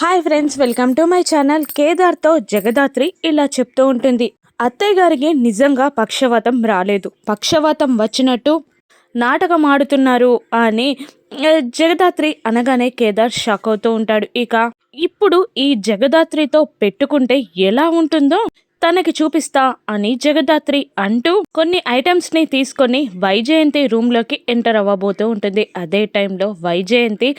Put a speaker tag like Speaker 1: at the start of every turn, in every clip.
Speaker 1: Hi friends welcome to my channel. కేదార్తో Jagadhatri ఇలా చెప్తూ ఉంటుంది. అత్తయ్య గారికి నిజంగా పక్షవాతం రాలేదు. పక్షవాతం వచ్చినట్టు నాటకం ఆడుతున్నారు అని జగదాత్రి అనగానే కేదార్ షాక్ అవుతూ ఉంటాడు. ఇక ఇప్పుడు ఈ జగదాత్రితో పెట్టుకుంటే ఎలా ఉంటుందో తనకి చూపిస్తా అని జగదాత్రి అంటూ కొన్ని ఐటమ్స్ని తీసుకొని వైజయంతి రూమ్లోకి ఎంటర్ అవ్వబోతూ ఉంటుంది. అదే టైంలో వైజయంతి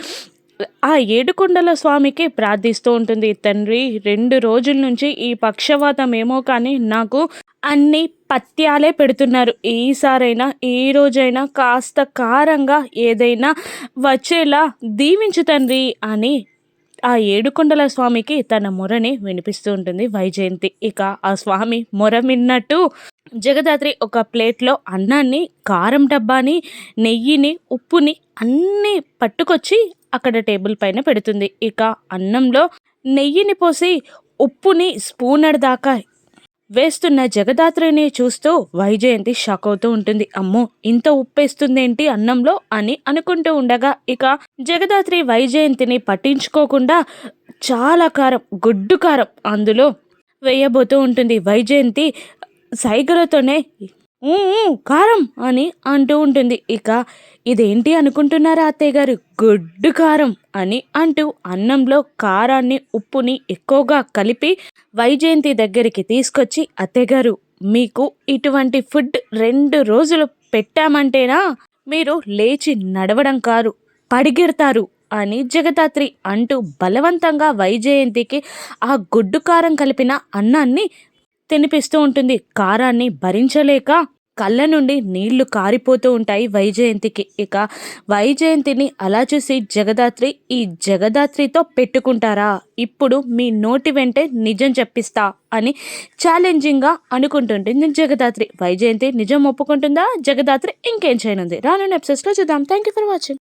Speaker 1: ఆ ఏడుకొండల స్వామికి ప్రార్థిస్తూ ఉంటుంది తండ్రి రెండు రోజుల నుంచి ఈ పక్షవాతం ఏమో కానీ నాకు అన్ని పత్యాలే పెడుతున్నారు. ఈసారైనా ఈ రోజైనా కాస్త కారంగా ఏదైనా వచ్చేలా దీవించు తండ్రి అని ఆ ఏడుకొండల స్వామికి తన మొరని వినిపిస్తూ ఉంటుంది వైజయంతి. ఇక ఆ స్వామి మొర విన్నట్టు జగదాత్రి ఒక ప్లేట్లో అన్నాన్ని కారం డబ్బాని నెయ్యిని ఉప్పుని అన్నీ పట్టుకొచ్చి అక్కడ టేబుల్ పైన పెడుతుంది. ఇక అన్నంలో నెయ్యిని పోసి ఉప్పుని స్పూనర్ దాకా వేస్తున్న జగదాత్రిని చూస్తూ వైజయంతి షాక్ అవుతూ ఉంటుంది. అమ్మో ఇంత ఉప్పేస్తుందేంటి అన్నంలో అని అనుకుంటూ ఉండగా ఇక జగదాత్రి వైజయంతిని పట్టించుకోకుండా చాలా కారం గుడ్డు కారం అందులో వేయబోతూ ఉంటుంది. వైజయంతి సైగలతోనే కారం అని అంటూ ఉంటుంది. ఇక ఇదేంటి అనుకుంటున్నారా అత్తయ్య గారు? గుడ్డు కారం అని అంటూ అన్నంలో కారాన్ని ఉప్పుని ఎక్కువగా కలిపి వైజయంతి దగ్గరికి తీసుకొచ్చి అత్తయ్య గారు మీకు ఇటువంటి ఫుడ్ రెండు రోజులు పెట్టామంటేనా? మీరు లేచి నడవడం కారు పడిగెడతారు అని జగదాత్రి అంటూ బలవంతంగా వైజయంతికి ఆ గుడ్డు కారం కలిపిన అన్నాన్ని తినిపిస్తూ ఉంటుంది. కారాన్ని భరించలేక కళ్ళ నుండి నీళ్ళు కారిపోతూ ఉంటాయి వైజయంతికి. ఇక వైజయంతిని అలా చూసి జగదాత్రి ఈ జగదాత్రితో పెట్టుకుంటారా? ఇప్పుడు మీ నోటి వెంటే నిజం చెప్పిస్తా అని ఛాలెంజింగ్గా అనుకుంటుంటుంది జగదాత్రి. వైజయంతి నిజం ఒప్పుకుంటుందా? జగదాత్రి ఇంకేం చేయనుంది? రానున్న ఎపిసోడ్స్లో చూద్దాం. Thank you for watching